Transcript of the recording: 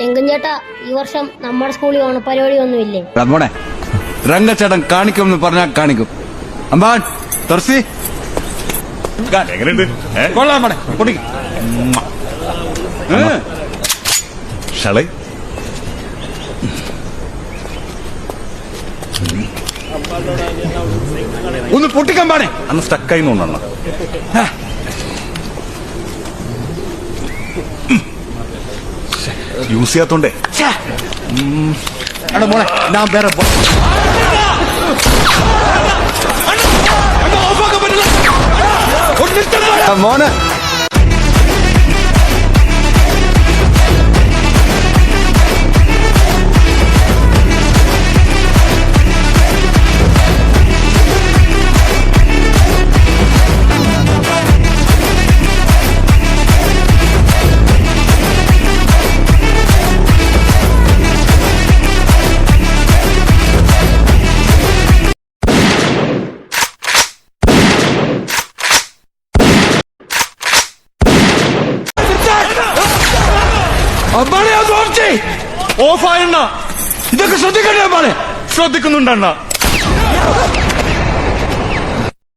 ചേട്ടാ ഈ വർഷം നമ്മുടെ സ്കൂളിൽ ഓണപ്പരിപാടി ഒന്നുമില്ലേ മോനെ രംഗച്ചേട്ടൻ കാണിക്കുമെന്ന് പറഞ്ഞാൽ കാണിക്കും. അമ്പാൻ തുറസി? കൊള്ളാം മോനെ പൊടിക്ക്. ഷളെ. ഒന്ന് പൊട്ടിക്കാൻ പാടേ. അന്ന് സ്റ്റക്കായി തോന്നണം യൂസ് ചെയ്യാത്തോണ്ടേ. മോനെ ഞാൻ വേറെ മോനെ. ഓഫായണ്ണ ഇതൊക്കെ ശ്രദ്ധിക്കണ്ടേ അമ്പാനെ ശ്രദ്ധിക്കുന്നുണ്ടണ്ണ